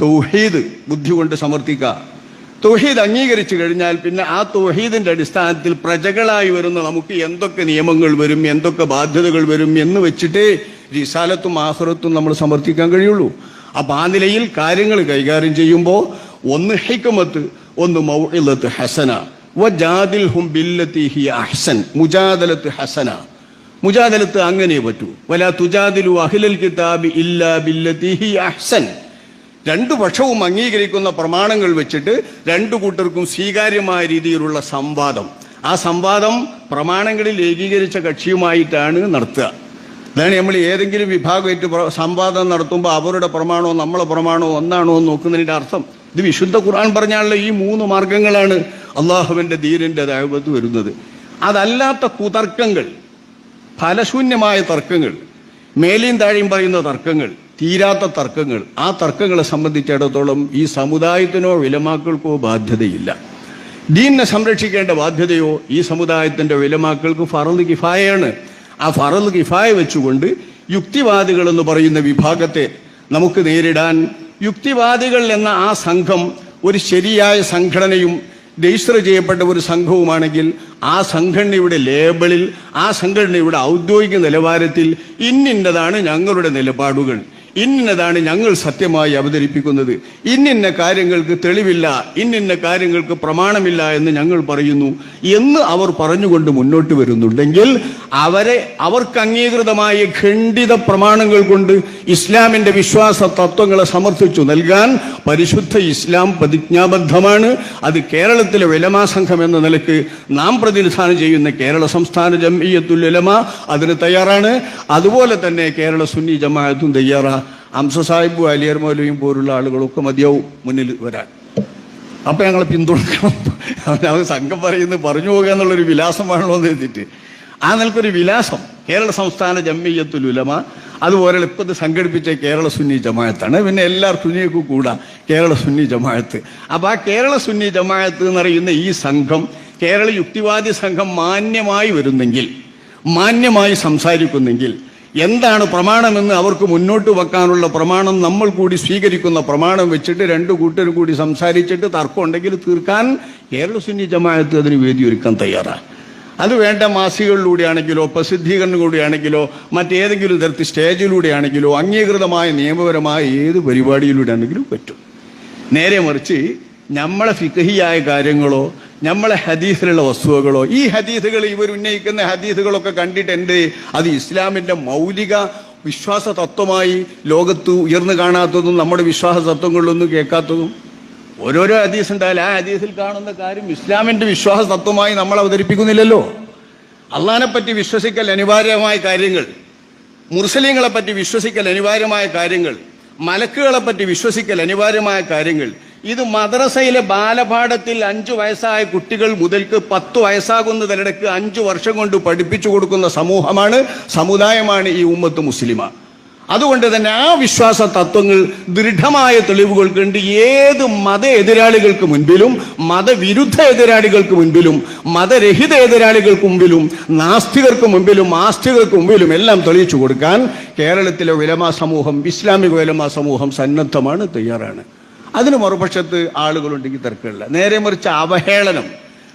തൗഹീദ് ബുദ്ധി കൊണ്ട് സമർത്ഥിക്കുക. തൗഹീദ് അംഗീകരിച്ചു കഴിഞ്ഞാൽ പിന്നെ ആ തൗഹീദിന്റെ അടിസ്ഥാനത്തിൽ പ്രജകളായി വരുന്ന നമുക്ക് എന്തൊക്കെ നിയമങ്ങൾ വരും എന്തൊക്കെ ബാധ്യതകൾ വരും എന്ന് വെച്ചിട്ടേ റിസാലത്തും ആഹ്റത്തും നമ്മൾ സമർത്ഥിക്കാൻ കഴിയുള്ളൂ. അപ്പൊ ആ നിലയിൽ കാര്യങ്ങൾ കൈകാര്യം ചെയ്യുമ്പോൾ ഒന്ന് ഹിക്കമത്ത് ഒന്ന് മൗഇലത്ത് ഹസന. വജാദിൽ ഹും ബില്ലത്തി ഹി അഹ്സൻ. മുജാദലത്ത് ഹസന. മുജാദലത്ത് അങ്ങനെ പറ്റൂ. വല തുജാദിലു അഹിലൽ കിതാബ് ഇല്ലാ ബില്ലത്തി ഹി അഹ്സൻ. രണ്ടു പക്ഷവും അംഗീകരിക്കുന്ന പ്രമാണങ്ങൾ വെച്ചിട്ട് രണ്ടു കൂട്ടർക്കും സ്വീകാര്യമായ രീതിയിലുള്ള സംവാദം. ആ സംവാദം പ്രമാണങ്ങളിൽ ഏകീകരിച്ച കക്ഷിയുമായിട്ടാണ് നടത്തുക. അതാണ് നമ്മൾ ഏതെങ്കിലും വിഭാഗമായിട്ട് സംവാദം നടത്തുമ്പോൾ അവരുടെ പ്രമാണമോ നമ്മളെ പ്രമാണമോ ഒന്നാണോ എന്ന് നോക്കുന്നതിന്റെ അർത്ഥം. ഇത് വിശുദ്ധ ഖുർആൻ പറഞ്ഞാലുള്ള ഈ മൂന്ന് മാർഗങ്ങളാണ് അള്ളാഹുവിന്റെ ധീരന്റെ ദൈവത്ത് വരുന്നത്. അതല്ലാത്ത കുതർക്കങ്ങൾ ഫലശൂന്യമായ തർക്കങ്ങൾ മേലെയും താഴെയും പറയുന്ന തർക്കങ്ങൾ തീരാത്ത തർക്കങ്ങൾ. ആ തർക്കങ്ങളെ സംബന്ധിച്ചിടത്തോളം ഈ സമുദായത്തിനോ വിലമാക്കൾക്കോ ബാധ്യതയില്ല. ദീനിനെ സംരക്ഷിക്കേണ്ട ബാധ്യതയോ ഈ സമുദായത്തിന്റെ വിലമാക്കൾക്ക് ഫറദ് കിഫായയാണ്. ആ ഫറദ് കിഫായ വെച്ചുകൊണ്ട് യുക്തിവാദികൾ എന്ന് പറയുന്ന വിഭാഗത്തെ നമുക്ക് നേരിടാൻ യുക്തിവാദികൾ എന്ന ആ സംഘം ഒരു ശരിയായ സംഘടനയും രജിസ്റ്റർ ചെയ്യപ്പെട്ട ഒരു സംഘവുമാണെങ്കിൽ ആ സംഘടനയുടെ ലേബിളിൽ ആ സംഘടനയുടെ ഔദ്യോഗിക നിലവാരത്തിൽ ഇന്നിന്റെതാണ് ഞങ്ങളുടെ നിലപാടുകൾ. ഇന്നതാണ് ഞങ്ങൾ സത്യമായി അവതരിപ്പിക്കുന്നത്. ഇന്നിന്ന കാര്യങ്ങൾക്ക് തെളിവില്ല ഇന്നിന്ന കാര്യങ്ങൾക്ക് പ്രമാണമില്ല എന്ന് ഞങ്ങൾ പറയുന്നു എന്ന് അവർ പറഞ്ഞുകൊണ്ട് മുന്നോട്ട് വരുന്നുണ്ടെങ്കിൽ അവരെ അവർക്ക് അംഗീകൃതമായ ഖണ്ഡിത പ്രമാണങ്ങൾ കൊണ്ട് ഇസ്ലാമിന്റെ വിശ്വാസ തത്വങ്ങളെ സമർത്ഥിച്ചു നൽകാൻ പരിശുദ്ധ ഇസ്ലാം പ്രതിജ്ഞാബദ്ധമാണ്. അത് കേരളത്തിലെ വിലമാ സംഘം എന്ന നിലയ്ക്ക് നാം പ്രതിനിധാനം ചെയ്യുന്ന കേരള സംസ്ഥാന ജംഇയ്യത്തുൽ ഉലമ അതിന് തയ്യാറാണ്. അതുപോലെ തന്നെ കേരള സുന്നി ജമാഅത്തും തയ്യാറാ. അംസ സാഹിബും അലിയർ മൗലവിയും പോലുള്ള ആളുകളൊക്കെ മതിയാവും മുന്നിൽ വരാൻ. അപ്പം ഞങ്ങളെ പിന്തുണക്കണം. അവർ സംഘം പറയുന്നത് പറഞ്ഞു പോകുക എന്നുള്ളൊരു വിലാസമാണല്ലോ എന്ന് എഴുതിയിട്ട് ആ നിലക്കൊരു വിലാസം കേരള സംസ്ഥാന ജമ്മിയത്തുൽ ഉലമ അതുപോലെ ഇപ്പം സംഘടിപ്പിച്ച കേരള സുന്നി ജമായത്താണ് പിന്നെ എല്ലാ സുന്നിയൊക്കെ കൂടാ കേരള സുന്നി ജമായത്ത് അപ്പോൾ ആ കേരള സുന്നി ജമായത്ത് എന്ന് പറയുന്ന ഈ സംഘം കേരള യുക്തിവാദി സംഘം മാന്യമായി വരുന്നെങ്കിൽ മാന്യമായി സംസാരിക്കുന്നെങ്കിൽ എന്താണ് പ്രമാണമെന്ന് അവർക്ക് മുന്നോട്ട് വെക്കാനുള്ള പ്രമാണം നമ്മൾ കൂടി സ്വീകരിക്കുന്ന പ്രമാണം വെച്ചിട്ട് രണ്ട് കൂട്ടരും കൂടി സംസാരിച്ചിട്ട് തർക്കം ഉണ്ടെങ്കിൽ തീർക്കാൻ കേരള സുന്നി ജമാഅത്ത് അതിന് വേദി ഒരുക്കാൻ തയ്യാറാണ് അത് വേണ്ട മാസികകളിലൂടെയാണെങ്കിലോ പ്രസിദ്ധീകരണങ്ങളിലൂടെയാണെങ്കിലോ മറ്റേതെങ്കിലും തരത്തിൽ സ്റ്റേജിലൂടെയാണെങ്കിലോ അംഗീകൃതമായ നിയമപരമായ ഏത് പരിപാടിയിലൂടെയാണെങ്കിലും പറ്റും. നേരെ മറിച്ച് നമ്മളെ ഫിക്കഹിയായ കാര്യങ്ങളോ നമ്മളെ ഹദീസിലുള്ള വസ്തുവകളോ ഈ ഹദീസുകൾ ഇവർ ഉന്നയിക്കുന്ന ഹദീസുകളൊക്കെ കണ്ടിട്ട് എന്ത് അത് ഇസ്ലാമിന്റെ മൗലിക വിശ്വാസ തത്വമായി ലോകത്ത് ഉയർന്നു കാണാത്തതും നമ്മുടെ വിശ്വാസ തത്വങ്ങളിലൊന്നും കേൾക്കാത്തതും. ഓരോരോ ഹദീസ് ഉണ്ടായാലും ആ ഹദീസിൽ കാണുന്ന കാര്യം ഇസ്ലാമിന്റെ വിശ്വാസ തത്വമായി നമ്മൾ അവതരിപ്പിക്കുന്നില്ലല്ലോ. അള്ളഹാനെ പറ്റി വിശ്വസിക്കൽ അനിവാര്യമായ കാര്യങ്ങൾ മുർസലീങ്ങളെ പറ്റി വിശ്വസിക്കൽ അനിവാര്യമായ കാര്യങ്ങൾ മലക്കുകളെ പറ്റി വിശ്വസിക്കൽ അനിവാര്യമായ കാര്യങ്ങൾ ഇത് മദ്രസയിലെ ബാലപാഠത്തിൽ അഞ്ചു വയസ്സായ കുട്ടികൾ മുതൽക്ക് പത്ത് വയസ്സാകുന്നതിനിടയ്ക്ക് അഞ്ചു വർഷം കൊണ്ട് പഠിപ്പിച്ചു കൊടുക്കുന്ന സമൂഹമാണ് സമുദായമാണ് ഈ ഉമ്മത്ത് മുസ്ലിമ. അതുകൊണ്ട് തന്നെ ആ വിശ്വാസ തത്വങ്ങൾ ദൃഢമായ തെളിവുകൾ കണ്ട് ഏത് മത എതിരാളികൾക്ക് മുൻപിലും മതവിരുദ്ധ എതിരാളികൾക്ക് മുൻപിലും മതരഹിത എതിരാളികൾക്ക് മുമ്പിലും നാസ്തികർക്ക് മുമ്പിലും ആസ്തികർക്ക് മുമ്പിലും എല്ലാം തെളിയിച്ചു കൊടുക്കാൻ കേരളത്തിലെ വിലമാ സമൂഹം ഇസ്ലാമിക വിലമാ സമൂഹം സന്നദ്ധമാണ് തയ്യാറാണ്. അതിന് മറുപക്ഷത്ത് ആളുകളുണ്ടെങ്കിൽ തിരക്കില്ല നേരെ മറിച്ച് അവഹേളനം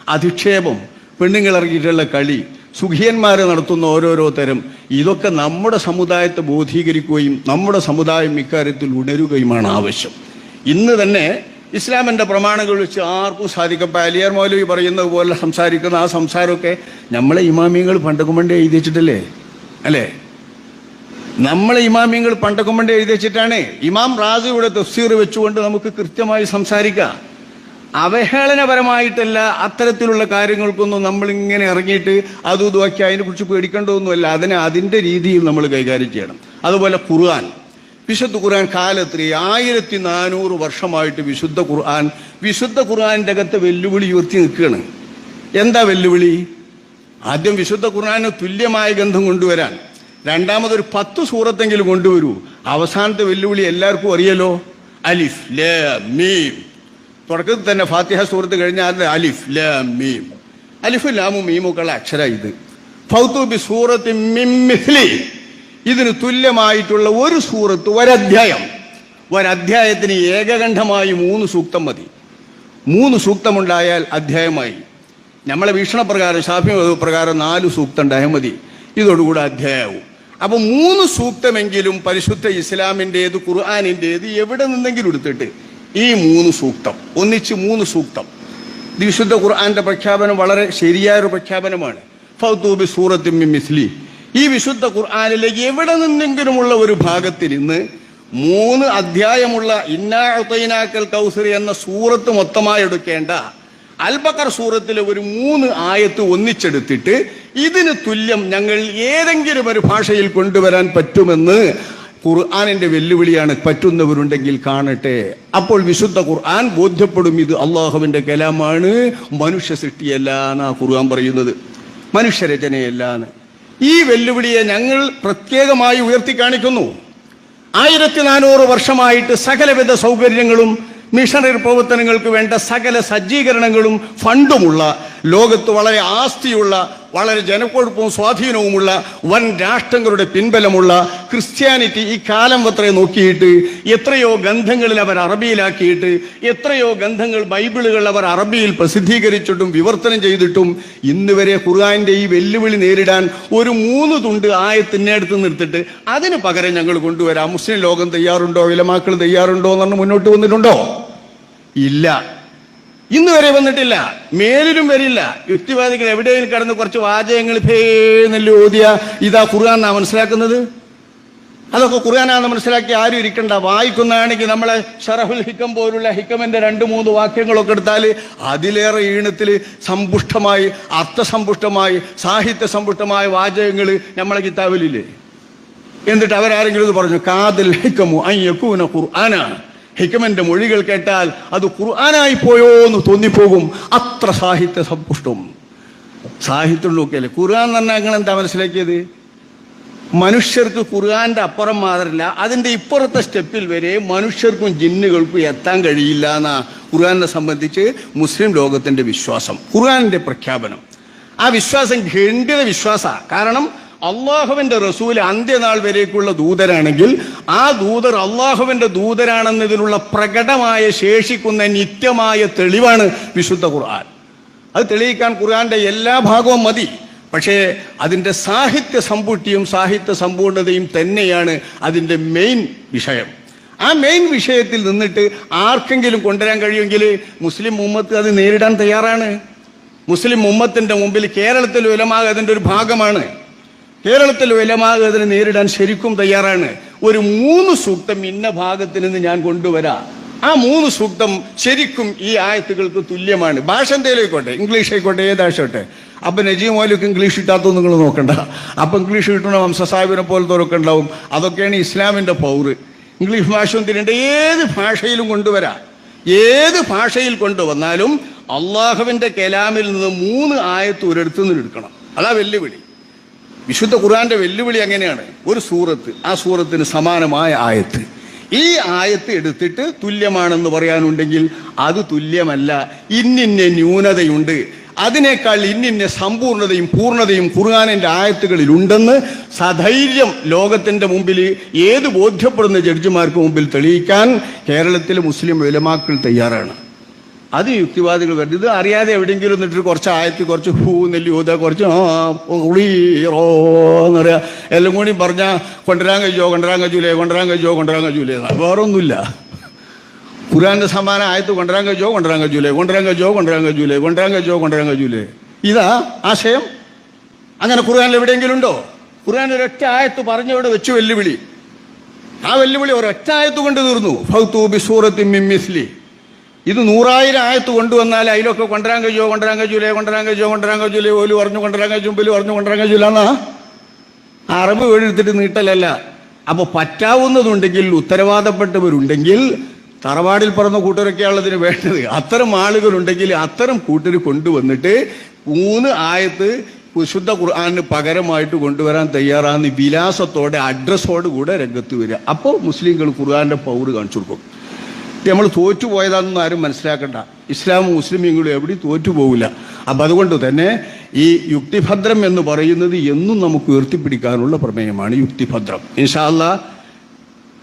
അധിക്ഷേപം പെണ്ണുങ്ങളിറങ്ങിയിട്ടുള്ള കളി സുഖിയന്മാർ നടത്തുന്ന ഓരോരോ തരം ഇതൊക്കെ നമ്മുടെ സമുദായത്തെ ബോധീകരിക്കുകയും നമ്മുടെ സമുദായം ഇക്കാര്യത്തിൽ ഉണരുകയുമാണ് ആവശ്യം. ഇന്ന് തന്നെ ഇസ്ലാമിന്റെ പ്രമാണങ്ങൾ വെച്ച് ആർക്കും സാധിക്കും പാലിയർ മൗലവി പറയുന്നത് പോലെ സംസാരിക്കുന്ന ആ സംസാരമൊക്കെ നമ്മളെ ഇമാമിയങ്ങൾ പണ്ടൊക്കെ പണ്ടേ എഴുതിച്ചിട്ടല്ലേ? അല്ലേ? നമ്മളെ ഇമാമിയങ്ങൾ പണ്ടൊക്കെ പണ്ടേ എഴുതി വെച്ചിട്ടാണ്. ഇമാം ഇവിടെ തഫ്സീർ വെച്ചുകൊണ്ട് നമുക്ക് കൃത്യമായി സംസാരിക്കാം. അവഹേളനപരമായിട്ടല്ല അത്തരത്തിലുള്ള കാര്യങ്ങൾക്കൊന്നും നമ്മൾ ഇങ്ങനെ ഇറങ്ങിയിട്ട് അതും അതിനെ കുറിച്ച് പേടിക്കേണ്ടതൊന്നുമല്ല. അതിനെ അതിന്റെ രീതിയിൽ നമ്മൾ കൈകാര്യം ചെയ്യണം. അതുപോലെ ഖുർആൻ. വിശുദ്ധ ഖുർആൻ കാലത്തിൽ ആയിരത്തി നാനൂറ് വർഷമായിട്ട് വിശുദ്ധ ഖുർആൻ വിശുദ്ധ ഖുർആന്റെ അകത്ത് വെല്ലുവിളി ഉയർത്തി നിൽക്കുകയാണ്. എന്താ വെല്ലുവിളി? ആദ്യം വിശുദ്ധ ഖുർആാന് തുല്യമായ ഗന്ധം കൊണ്ടുവരാൻ. രണ്ടാമതൊരു പത്ത് സൂറത്തെങ്കിലും കൊണ്ടുവരൂ. അവസാനത്തെ വെല്ലുവിളി എല്ലാവർക്കും അറിയല്ലോ അലിഫ് ലേ മീം. തുടക്കത്തിൽ തന്നെ ഫാത്തിഹ സൂറത്ത് കഴിഞ്ഞാൽ അലിഫ് ല മീം. അലിഫ് ലാമും മീമുക്കുള്ള അക്ഷര ഇത്. ഫൗത്തുബി സൂറത്ത് ഇതിന് തുല്യമായിട്ടുള്ള ഒരു സൂറത്ത് ഒരധ്യായം. ഒരധ്യായത്തിന് ഏകകണ്ഠമായി മൂന്ന് സൂക്തം മതി. മൂന്ന് സൂക്തമുണ്ടായാൽ അധ്യായമായി. നമ്മളെ വീക്ഷണപ്രകാരം ഷാഫി പ്രകാരം നാല് സൂക്തം ഉണ്ടായാൽ മതി. ഇതോടുകൂടെ അധ്യായവും. അപ്പൊ മൂന്ന് സൂക്തമെങ്കിലും പരിശുദ്ധ ഇസ്ലാമിന്റെത് ഖുർആാനിന്റെത് എവിടെ നിന്നെങ്കിലും എടുത്തിട്ട് ഈ മൂന്ന് സൂക്തം ഒന്നിച്ച് മൂന്ന് സൂക്തം. വിശുദ്ധ ഖുർആാന്റെ പ്രഖ്യാപനം വളരെ ശരിയായൊരു പ്രഖ്യാപനമാണ്. ഫൗത്തൂബി സൂറത്തും മിസ്ലി. ഈ വിശുദ്ധ ഖുർആാനിലേക്ക് എവിടെ നിന്നെങ്കിലുമുള്ള ഒരു ഭാഗത്തിൽ ഇന്ന് മൂന്ന് അധ്യായമുള്ള ഇന്നാക്കൽ കൗസറി എന്ന സൂറത്ത് മൊത്തമായി എടുക്കേണ്ട അൽബക്കർ സൂറത്തിലെ ഒരു മൂന്ന് ആയത്ത് ഒന്നിച്ചെടുത്തിട്ട് ഇതിന് തുല്യം ഞങ്ങൾ ഏതെങ്കിലും ഒരു ഭാഷയിൽ കൊണ്ടുവരാൻ പറ്റുമെന്ന് ഖുർആാനിന്റെ വെല്ലുവിളിയാണ്. പറ്റുന്നവരുണ്ടെങ്കിൽ കാണട്ടെ. അപ്പോൾ വിശുദ്ധ ഖുർആൻ ബോധ്യപ്പെടും ഇത് അള്ളാഹുവിന്റെ കലാമാണ്. മനുഷ്യ സൃഷ്ടിയല്ല എന്നാ ഖുർആൻ പറയുന്നത്. മനുഷ്യരചനയല്ല എന്ന് ഈ വെല്ലുവിളിയെ ഞങ്ങൾ പ്രത്യേകമായി ഉയർത്തി കാണിക്കുന്നു. ആയിരത്തി നാനൂറ് വർഷമായിട്ട് സകലവിധ സൗകര്യങ്ങളും മിഷണറി പ്രവർത്തനങ്ങൾക്ക് വേണ്ട സകല സജ്ജീകരണങ്ങളും ഫണ്ടുമുള്ള ലോകത്ത് വളരെ ആസ്തിയുള്ള വളരെ ജനക്കൊഴുപ്പവും സ്വാധീനവുമുള്ള വൻ രാഷ്ട്രങ്ങളുടെ പിൻബലമുള്ള ക്രിസ്ത്യാനിറ്റി ഈ കാലം അത്ര നോക്കിയിട്ട് എത്രയോ ഗന്ധങ്ങളിൽ അവർ അറബിയിലാക്കിയിട്ട് എത്രയോ ഗന്ധങ്ങൾ ബൈബിളുകൾ അവർ അറബിയിൽ പ്രസിദ്ധീകരിച്ചിട്ടും വിവർത്തനം ചെയ്തിട്ടും ഇന്ന് വരെ ഖുർആന്റെ ഈ വെല്ലുവിളി നേരിടാൻ ഒരു മൂന്ന് തുണ്ട് ആയത്തിനെ അടുത്ത് നിർത്തിട്ട് അതിന് പകരം ഞങ്ങൾ കൊണ്ടുവരാം. മുസ്ലിം ലോകം തയ്യാറുണ്ടോ? വിലമാക്കൾ തയ്യാറുണ്ടോ എന്ന് മുന്നോട്ട് വന്നിട്ടുണ്ടോ? ഇല്ല. ഇന്ന് വരെ വന്നിട്ടില്ല. മേലിലും വരില്ല. യുക്തിവാദികൾ എവിടെയെങ്കിലും കിടന്ന് കുറച്ച് വാചകങ്ങൾ ഭേന്നല്ല ഓതിയ ഇതാ ഖുർആാനാ മനസ്സിലാക്കുന്നത്? അതൊക്കെ ഖുർആാനാന്ന് മനസ്സിലാക്കി ആരും ഇരിക്കണ്ട. വായിക്കുന്നതാണെങ്കിൽ നമ്മളെ ഷറഫുൽ ഹിക്കം പോലുള്ള ഹിക്കമിന്റെ രണ്ട് മൂന്ന് വാക്യങ്ങളൊക്കെ എടുത്താൽ അതിലേറെ ഈണത്തിൽ സമ്പുഷ്ടമായി അർത്ഥസമ്പുഷ്ടമായി സാഹിത്യ സമ്പുഷ്ടമായ വാചകങ്ങൾ നമ്മളെ കിതാബിലില്ലേ? എന്നിട്ട് അവരാരെങ്കിലും ഇത് പറഞ്ഞു കാതൽ ഹിക്കമു അയ്യക്കൂന ഖുർആനാണ് ഹിക്കമന്റെ മൊഴികൾ കേട്ടാൽ അത് ഖുർആനായി പോയോ എന്ന് തോന്നിപ്പോകും. അത്ര സാഹിത്യ സമ്പുഷ്ടവും സാഹിത്യം നോക്കിയല്ലേ ഖുർആൻ എന്ന് പറഞ്ഞാൽ എന്താ മനസ്സിലാക്കിയത്? മനുഷ്യർക്ക് ഖുർആന്റെ അപ്പുറം മാത്രമല്ല അതിന്റെ ഇപ്പുറത്തെ സ്റ്റെപ്പിൽ വരെ മനുഷ്യർക്കും ജിന്നുകൾക്കും എത്താൻ കഴിയില്ല എന്നാ ഖുർആനെ സംബന്ധിച്ച് മുസ്ലിം ലോകത്തിന്റെ വിശ്വാസം ഖുർആാനിന്റെ പ്രഖ്യാപനം. ആ വിശ്വാസം ഖണ്ഡിത വിശ്വാസ കാരണം അള്ളാഹുവിന്റെ റസൂൽ അന്ത്യനാൾ വരേക്കുള്ള ദൂതരാണെങ്കിൽ ആ ദൂതർ അള്ളാഹുവിന്റെ ദൂതരാണെന്നതിനുള്ള പ്രകടമായ ശേഷിക്കുന്ന നിത്യമായ തെളിവാണ് വിശുദ്ധ ഖുർആൻ. അത് തെളിയിക്കാൻ ഖുർആന്റെ എല്ലാ ഭാഗവും മതി. പക്ഷേ അതിന്റെ സാഹിത്യ സമ്പുഷ്ടിയും സാഹിത്യ സമ്പൂർണതയും തന്നെയാണ് അതിന്റെ മെയിൻ വിഷയം. ആ മെയിൻ വിഷയത്തിൽ നിന്നിട്ട് ആർക്കെങ്കിലും കൊണ്ടുവരാൻ കഴിയുമെങ്കിൽ മുസ്ലിം ഉമ്മത്ത് അത് നേരിടാൻ തയ്യാറാണ്. മുസ്ലിം മുമ്മത്തിന്റെ മുമ്പിൽ കേരളത്തിൽ ഉലമാകതിന്റെ ഒരു ഭാഗമാണ്. കേരളത്തിൽ അതിനെ നേരിടാൻ ശരിക്കും തയ്യാറാണ്. ഒരു മൂന്ന് സൂക്തം ഇന്ന ഭാഗത്ത് നിന്ന് ഞാൻ കൊണ്ടുവരാം. ആ മൂന്ന് സൂക്തം ശരിക്കും ഈ ആയത്തുകൾക്ക് തുല്യമാണ്. ഭാഷ എന്തേലായിക്കോട്ടെ ഇംഗ്ലീഷ് ആയിക്കോട്ടെ ഏത് ആയിക്കോട്ടെ അപ്പൊ നജീം മോലൊക്കെ ഇംഗ്ലീഷ് കിട്ടാത്തത് നിങ്ങൾ നോക്കണ്ട. അപ്പൊ ഇംഗ്ലീഷ് കിട്ടണ വംശസാഹിബിനെ പോലത്തെ ഉണ്ടാവും. അതൊക്കെയാണ് ഇസ്ലാമിന്റെ പൗറ് ഇംഗ്ലീഷ് ഭാഷ തിരണ്ട ഏത് ഭാഷയിലും കൊണ്ടുവരാം. ഏത് ഭാഷയിൽ കൊണ്ടുവന്നാലും അള്ളാഹുവിന്റെ കലാമിൽ നിന്ന് മൂന്ന് ആയത്ത് ഒരിടത്തു നിന്ന് എടുക്കണം. അതാ വെല്ലുവിളി. വിശുദ്ധ ഖുർആന്റെ വെല്ലുവിളി അങ്ങനെയാണ്. ഒരു സൂറത്ത് ആ സൂറത്തിന് സമാനമായ ആയത്ത്. ഈ ആയത്ത് എടുത്തിട്ട് തുല്യമാണെന്ന് പറയാനുണ്ടെങ്കിൽ അത് തുല്യമല്ല. ഇന്നിന്ന ന്യൂനതയുണ്ട്. അതിനേക്കാൾ ഇന്നിന്ന സമ്പൂർണതയും പൂർണതയും ഖുർആാനിന്റെ ആയത്തുകളിൽ ഉണ്ടെന്ന് സധൈര്യം ലോകത്തിന്റെ മുമ്പിൽ ഏത് ബോധ്യപ്പെടുന്ന ജഡ്ജിമാർക്ക് മുമ്പിൽ തെളിയിക്കാൻ കേരളത്തിലെ മുസ്ലിം വിലമാക്കൾ തയ്യാറാണ്. അത് യുക്തിവാദികൾ വരുന്നത്. ഇത് അറിയാതെ എവിടെയെങ്കിലും നിന്നിട്ട് കുറച്ച് ആയത്തി കുറച്ച് ഹൂ നെല്ലി ഊത കുറച്ച് എന്ന് പറയുക എല്ലാം കൂടി പറഞ്ഞാൽ കൊണ്ടുവരാൻ കഴിച്ചോ കൊണ്ടുവരാൻ കഴിച്ചൂലേ കൊണ്ടുവരാൻ കഴിച്ചോ കൊണ്ടുവരാൻ കഴിച്ചൂലേ വേറെ ഒന്നുമില്ല ഖുറാന്റെ സമാനം ആയത്ത് കൊണ്ടുവരാൻ കഴിച്ചോ കൊണ്ടുവരാൻ കഴിച്ചൂലേ കൊണ്ടുവരാൻ കഴിച്ചോ കൊണ്ടുവരാൻ കഴിച്ചൂലേ കൊണ്ടുവരാൻ കഴിച്ചോ കൊണ്ടുവരാൻ കഴിച്ചൂലേ ഇതാ ആശയം. അങ്ങനെ ഖുർആാനിൽ എവിടെയെങ്കിലും ഉണ്ടോ? ഖുർആൻ ഒരൊറ്റ ആയത്ത് പറഞ്ഞവിടെ വെച്ചു വെല്ലുവിളി. ആ വെല്ലുവിളി ഒരൊറ്റ ആയത്ത് കൊണ്ട് തീർന്നു. ഫൗത്തൂബി സൂറത്തി മിമ്മിസ്ലി ഇത് നൂറായിരം ആയത്ത് കൊണ്ടുവന്നാൽ അതിലൊക്കെ കൊണ്ടരാൻ കഴിയോ? കൊണ്ടുവരാൻ കഴിയൂലേ? കൊണ്ടരാൻ കഴിയോ? കൊണ്ടുവരാൻ കഴിയൂലേ? ഓൽ പറഞ്ഞു കൊണ്ടരാൻ കഴിച്ചു മുമ്പിൽ പറഞ്ഞു കൊണ്ടരാൻ കഴിയൂലെന്നാ അറബ് വീടെടുത്തിട്ട് നീട്ടലല്ല. അപ്പൊ പറ്റാവുന്നതുണ്ടെങ്കിൽ ഉത്തരവാദപ്പെട്ടവരുണ്ടെങ്കിൽ തറവാടിൽ പറഞ്ഞ കൂട്ടരൊക്കെയാണ് ഇതിന് വേണ്ടത്. അത്തരം ആളുകളുണ്ടെങ്കിൽ അത്തരം കൂട്ടർ കൊണ്ടുവന്നിട്ട് മൂന്ന് ആയത്ത് വിശുദ്ധ ഖുർആാനിന് പകരമായിട്ട് കൊണ്ടുവരാൻ തയ്യാറാന്ന് വിലാസത്തോടെ അഡ്രസ്സോട് കൂടെ രംഗത്ത് വരിക. അപ്പോൾ മുസ്ലിങ്ങൾ ഖുർആാന്റെ പൗറ് കാണിച്ചു കൊടുക്കും. നമ്മൾ തോറ്റുപോയതാണെന്ന് ആരും മനസ്സിലാക്കണ്ട. ഇസ്ലാമും മുസ്ലിമീങ്ങളും എവിടെ തോറ്റുപോകില്ല അപ്പം അതുകൊണ്ട് തന്നെ ഈ യുക്തിഭദ്രം എന്ന് പറയുന്നത് എന്നും നമുക്ക് ഉയർത്തിപ്പിടിക്കാനുള്ള പ്രമേയമാണ് യുക്തിഭദ്രം. ഇൻഷാല്ല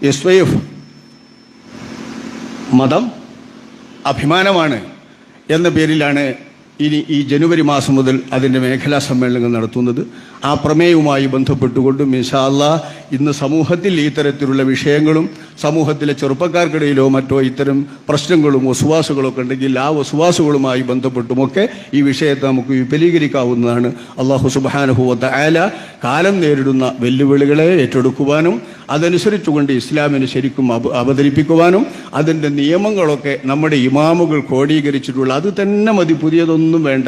എസ് വൈ എഫ് മതം അഭിമാനമാണ് എന്ന പേരിലാണ് ഇനി ഈ ജനുവരി മാസം മുതൽ അതിന്റെ മേഖലാ സമ്മേളനങ്ങൾ നടത്തുന്നത്. ആ പ്രമേയവുമായി ബന്ധപ്പെട്ടുകൊണ്ടും മിഷാല്ല ഇന്ന് സമൂഹത്തിൽ തരത്തിലുള്ള വിഷയങ്ങളും സമൂഹത്തിലെ ചെറുപ്പക്കാർക്കിടയിലോ മറ്റോ ഇത്തരം പ്രശ്നങ്ങളും വസുവാസുകളും ഒക്കെ ഉണ്ടെങ്കിൽ ആ വസുവാസുകളുമായി ബന്ധപ്പെട്ടുമൊക്കെ ഈ വിഷയത്തെ നമുക്ക് വിപുലീകരിക്കാവുന്നതാണ്. അള്ളാഹു സുബാനുഭവത്തെ ആല കാലം നേരിടുന്ന വെല്ലുവിളികളെ ഏറ്റെടുക്കുവാനും അതനുസരിച്ചുകൊണ്ട് ഇസ്ലാമിനെ ശരിക്കും അവ- അവതരിപ്പിക്കുവാനും അതിന്റെ നിയമങ്ങളൊക്കെ നമ്മുടെ ഇമാമുകൾ ക്രോഡീകരിച്ചിട്ടുള്ള അത് തന്നെ മതി പുതിയതൊന്നും വേണ്ട.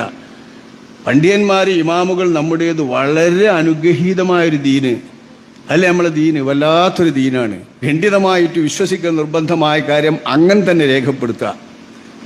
പണ്ഡിയന്മാർ ഇമാമുകൾ നമ്മുടേത് വളരെ അനുഗ്രഹീതമായൊരു ദീന്. അല്ലെ നമ്മളെ ദീന്? വല്ലാത്തൊരു ദീനാണ്. ഖണ്ഡിതമായിട്ട് വിശ്വസിക്കൽ നിർബന്ധമായ കാര്യം അങ്ങനെ തന്നെ രേഖപ്പെടുത്തുക.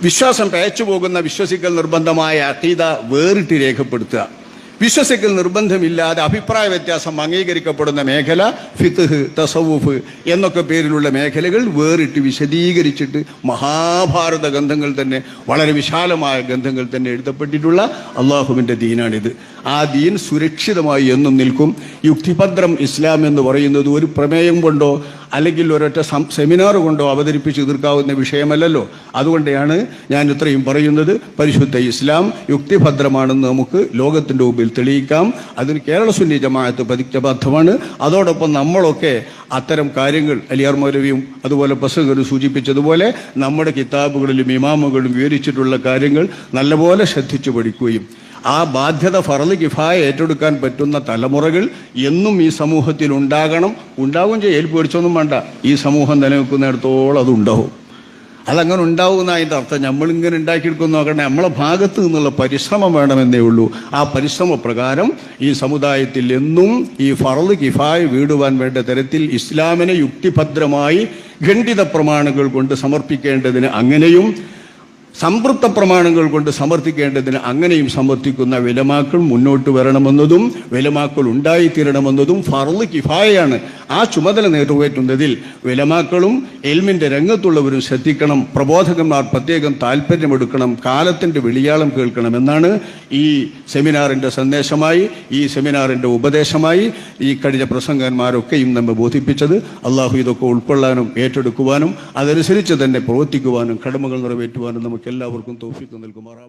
വിശ്വാസം പേച്ചു പോകുന്ന വിശ്വസിക്കൽ നിർബന്ധമായ അതീത വേറിട്ട് രേഖപ്പെടുത്തുക. വിശ്വസിക്കൽ നിർബന്ധമില്ലാതെ അഭിപ്രായ വ്യത്യാസം അംഗീകരിക്കപ്പെടുന്ന മേഖല ഫിത്ഹ് തസവുഫ് എന്നൊക്കെ പേരിലുള്ള മേഖലകൾ വേറിട്ട് വിശദീകരിച്ചിട്ട് മഹാഭാരത ഗ്രന്ഥങ്ങൾ തന്നെ വളരെ വിശാലമായ ഗ്രന്ഥങ്ങൾ തന്നെ എഴുതപ്പെട്ടിട്ടുള്ള അള്ളാഹുവിന്റെ ദീനാണിത്. ആ ദീൻ സുരക്ഷിതമായി എന്നും നിൽക്കും. യുക്തിഭദ്രം ഇസ്ലാം എന്ന് പറയുന്നത് ഒരു പ്രമേയം കൊണ്ടോ അല്ലെങ്കിൽ ഒരൊറ്റ സെമിനാർ കൊണ്ടോ അവതരിപ്പിച്ച് തീർക്കാവുന്ന വിഷയമല്ലല്ലോ. അതുകൊണ്ടാണ് ഞാൻ ഇത്രയും പറയുന്നത്. പരിശുദ്ധ ഇസ്ലാം യുക്തിഭദ്രമാണെന്ന് നമുക്ക് ലോകത്തിന്റെ മുമ്പിൽ തെളിയിക്കാം. അതിന് കേരള സുന്നി ജമാഅത്ത് പ്രതിജ്ഞബദ്ധമാണ്. അതോടൊപ്പം നമ്മളൊക്കെ അത്തരം കാര്യങ്ങൾ അലിയാർ മൗലവിയും അതുപോലെ പ്രസംഗരും സൂചിപ്പിച്ചതുപോലെ നമ്മുടെ കിതാബുകളിലും ഇമാമുകളും വിവരിച്ചിട്ടുള്ള കാര്യങ്ങൾ നല്ലപോലെ ശ്രദ്ധിച്ചു പഠിക്കുകയും ആ ബാധ്യത ഫറൽ കിഫായ ഏറ്റെടുക്കാൻ പറ്റുന്ന തലമുറകൾ എന്നും ഈ സമൂഹത്തിൽ ഉണ്ടാകണം. ഉണ്ടാവും ചെയ്യൽ പേടിച്ചൊന്നും വേണ്ട. ഈ സമൂഹം നിലനിൽക്കുന്നിടത്തോളം അത് ഉണ്ടാവും. അതങ്ങനെ ഉണ്ടാവുന്ന അതിന്റെ അർത്ഥം. നമ്മളിങ്ങനെ ഉണ്ടാക്കിയെടുക്കുന്ന നോക്കണേ നമ്മളെ ഭാഗത്ത് നിന്നുള്ള പരിശ്രമം വേണമെന്നേ ഉള്ളൂ. ആ പരിശ്രമ പ്രകാരം ഈ സമുദായത്തിൽ എന്നും ഈ ഫറദ് കിഫായ് വീടുവാൻ വേണ്ട തരത്തിൽ ഇസ്ലാമിനെ യുക്തിഭദ്രമായി ഖണ്ഡിത പ്രമാണങ്ങൾ കൊണ്ട് സമർപ്പിക്കേണ്ടതിന് അങ്ങനെയും സംതൃപ്ത പ്രമാണങ്ങൾ കൊണ്ട് സമർത്ഥിക്കേണ്ടതിന് അങ്ങനെയും സമർത്ഥിക്കുന്ന വിലമാക്കൾ മുന്നോട്ട് വരണമെന്നതും വിലമാക്കൾ ഉണ്ടായിത്തീരണമെന്നതും ഫർൾ കിഫായയാണ്. ആ ചുമതല നിറവേറ്റുന്നതിൽ വിലമാക്കളും എൽമിന്റെ രംഗത്തുള്ളവരും ശ്രദ്ധിക്കണം. പ്രബോധകന്മാർ പ്രത്യേകം താല്പര്യമെടുക്കണം കാലത്തിന്റെ വിളിയാളം കേൾക്കണമെന്നാണ് ഈ സെമിനാറിന്റെ സന്ദേശമായി ഈ സെമിനാറിന്റെ ഉപദേശമായി ഈ കഴിഞ്ഞ പ്രസംഗന്മാരൊക്കെയും നമ്മെ ബോധിപ്പിച്ചത്. അള്ളാഹു ഇതൊക്കെ ഉൾക്കൊള്ളാനും ഏറ്റെടുക്കുവാനും അതനുസരിച്ച് തന്നെ പ്രവർത്തിക്കുവാനും കടമകൾ നിറവേറ്റുവാനും നമുക്ക് എല്ലാവർക്കും തോഫിക്ക് നൽകുമാറാവും